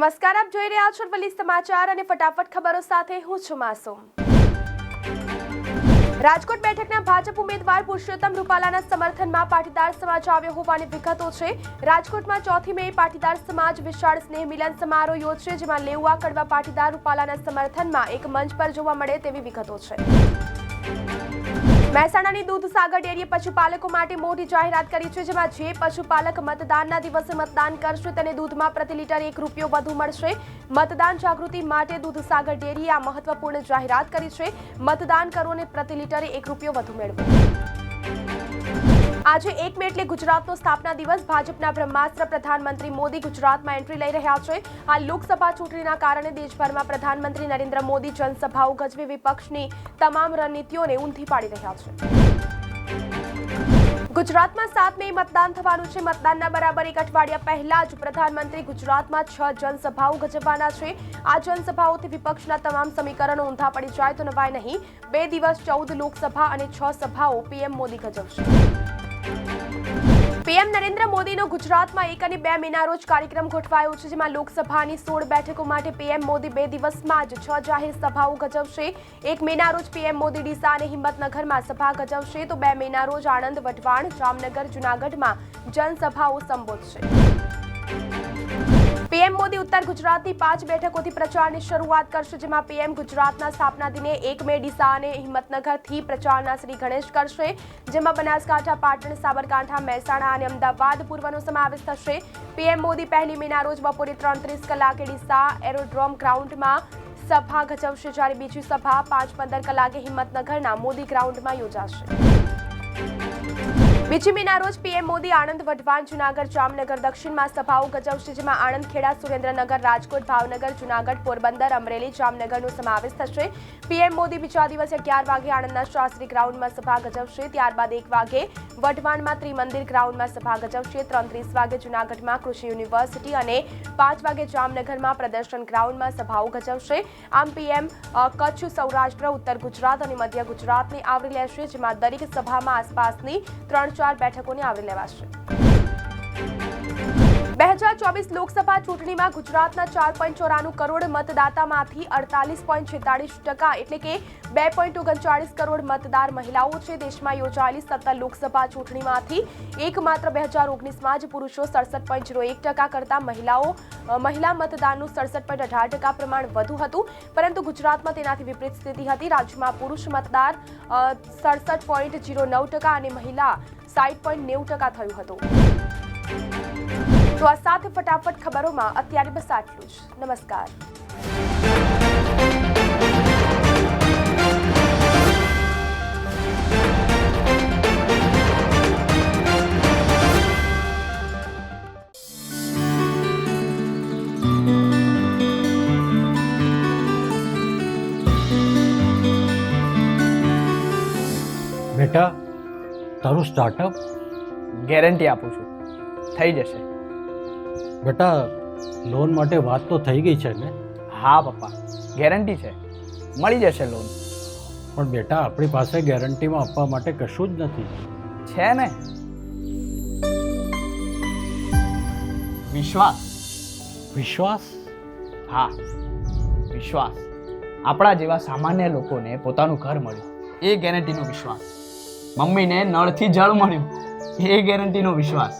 નમસ્કાર, આપ જોઈ રહ્યા છો વલી સમાચાર અને ફટાફટ ખબરો સાથે હું છું માસુમ. રાજકોટ બેઠકના ભાજપ ઉમેદવાર પુરુષોત્તમ રૂપાલાના સમર્થનમાં પાટીદાર સમાજ આવ્યો હોવાની વિગતો છે. રાજકોટમાં ચોથી મે પાટીદાર સમાજ વિશાળ સ્નેહ મિલન સમારોહ યોજશે, જેમાં લેઉવા કડવા પાટીદાર રૂપાલાના સમર્થનમાં એક મંચ પર જોવા મળે તેવી વિગતો છે. મહેસાણાની દૂધસાગર ડેરીએ પશુપાલકો માટે મોટી જાહેરાત કરી છે, જેમાં જે પશુપાલક મતદાનના દિવસે મતદાન કરશે તેને દૂધમાં પ્રતિ લીટર એક રૂપિયો વધુ મળશે. મતદાન જાગૃતિ માટે દૂધસાગર ડેરીએ આ મહત્વપૂર્ણ જાહેરાત કરી છે. મતદાન કરો અને પ્રતિ લીટરે એક રૂપિયો વધુ મેળવો. આજે એક મે એટલે ગુજરાતનો સ્થાપના દિવસ. ભાજપના બ્રહ્માસ્ત્ર પ્રધાનમંત્રી મોદી ગુજરાતમાં એન્ટ્રી લઈ રહ્યા છે. આ લોકસભા ચૂંટણીના કારણે દેશભરમાં પ્રધાનમંત્રી નરેન્દ્ર મોદી જનસભાઓ ગજવી વિપક્ષની તમામ રણનીતિઓને ઊંધી પાડી રહ્યા છે. ગુજરાતમાં સાત મે મતદાન થવાનું છે. મતદાનના બરાબર એક અઠવાડિયા પહેલા જ પ્રધાનમંત્રી ગુજરાતમાં છ જનસભાઓ ગજવવાના છે. આ જનસભાઓથી વિપક્ષના તમામ સમીકરણો ઊંધા પડી જાય તો નવાય નહીં. બે દિવસ ચૌદ લોકસભા અને છ સભાઓ પીએમ મોદી ગજવશે. પીએમ નરેન્દ્ર મોદીનો ગુજરાતમાં એક અને બે મેના રોજ કાર્યક્રમ ગોઠવાયો છે, જેમાં લોકસભાની સોળ બેઠકો માટે પીએમ મોદી બે દિવસમાં જ છ જાહેર સભાઓ ગજવશે. એક મેના રોજ પીએમ મોદી ડીસા અને હિંમતનગરમાં સભા ગજવશે, તો બે મેના રોજ આણંદ, વઢવાણ, જામનગર, જુનાગઢમાં જનસભાઓ સંબોધશે. ઉત્તર ગુજરાતની પાંચ બેઠકોથી પ્રચારની શરૂઆત કરશે, જેમાં પીએમ ગુજરાતના સ્થાપના દિને એક મે ડીસા અને હિંમતનગરથી પ્રચારના શ્રી ગણેશ કરશે, જેમાં બનાસકાંઠા, પાટણ, સાબરકાંઠા, મહેસાણા અને અમદાવાદ પૂર્વનો સમાવેશ થશે. પીએમ મોદી પહેલી મેના રોજ બપોરે ત્રણ ત્રીસ કલાકે ડીસા એરોડ્રોમ ગ્રાઉન્ડમાં સભા ગજવશે જ્યારે બીજી સભા પાંચ પંદર કલાકે હિંમતનગરના મોદી ગ્રાઉન્ડમાં યોજાશે. બીજી મેના રોજ પીએમ મોદી, આણંદ, વઢવાણ, જુનાગઢ, જામનગર, દક્ષિણમાં સભાઓ ગજવશે, જેમાં આણંદ ખેડા, સુરેન્દ્રનગર, રાજકોટ, ભાવનગર, જુનાગઢ, પોરબંદર, અમરેલી, જામનગરનો સમાવેશ થશે. પીએમ મોદી બીજા દિવસે અગિયાર વાગે આણંદના શાસ્ત્રી ગ્રાઉન્ડમાં સભા ગજવશે. ત્યારબાદ એક વાગે વઢવાણમાં ત્રિમંદિર ગ્રાઉન્ડમાં સભા ગજવશે. ત્રણ ત્રીસ વાગે જુનાગઢમાં કૃષિ યુનિવર્સિટી અને પાંચ વાગે જામનગરમાં પ્રદર્શન ગ્રાઉન્ડમાં સભાઓ ગજવશે. આમ પીએમ કચ્છ, સૌરાષ્ટ્ર, ઉત્તર ગુજરાત અને મધ્ય ગુજરાતને આવરી લેશે, જેમાં દરેક સભામાં આસપાસની ત્રણ ચાર બેઠકોને આવરી લેવાશે. ચોવીસ લોકસભા ચૂંટણીમાં ગુજરાતના ચાર પોઈન્ટ ચોરાણું કરોડ મતદાતામાંથી અડતાલીસ પોઈન્ટ છેતાળીસ ટકા એટલે કે બે પોઈન્ટ ઓગણચાળીસ કરોડ મતદાર મહિલાઓ છે. દેશમાં યોજાયેલી સત્તર લોકસભા ચૂંટણીમાંથી એકમાત્ર બે હજાર ઓગણીસમાં જ પુરુષો સડસઠ પોઈન્ટ જીરો એક ટકા કરતાં મહિલાઓ મહિલા મતદાનનું સડસઠ પોઈન્ટ અઢાર ટકા પ્રમાણ વધુ હતું. પરંતુ ગુજરાતમાં તેનાથી વિપરીત સ્થિતિ હતી. રાજ્યમાં પુરુષ મતદાર સડસઠ પોઈન્ટ ઝીરો નવ ટકા અને મહિલા સાઠ પોઈન્ટ નેવું ટકા થયું હતું. તો આ સાથે ફટાફટ ખબરોમાં અત્યારે બસ આટલું જ. નમસ્કાર. બેટા તારું સ્ટાર્ટઅપ ગેરંટી આપું છું. થઈ જશે. બેટા લોન માટે વાત તો થઈ ગઈ છે ને? હા પપ્પા. ગેરંટી છે. મળી જશે લોન પણ બેટા આપણી પાસે ગેરંટીમાં આપવા માટે કશું જ નથી. છે ને? વિશ્વાસ. વિશ્વાસ? હા વિશ્વાસ. આપણા જેવા સામાન્ય લોકોને પોતાનું ઘર મળ્યું. એ ગેરંટીનો વિશ્વાસ. મમ્મીને નળથી જળ મળ્યું. એ ગેરંટીનો વિશ્વાસ.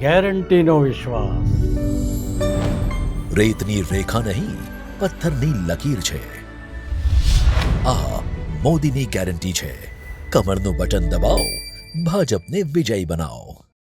ગેરંટીનો વિશ્વાસ. રેતની રેખા નહીં, પથ્થરની લકીર છે. આ મોદીની ગેરંટી છે. કમરનું બટન દબાવો, ભાજપને વિજય બનાવો.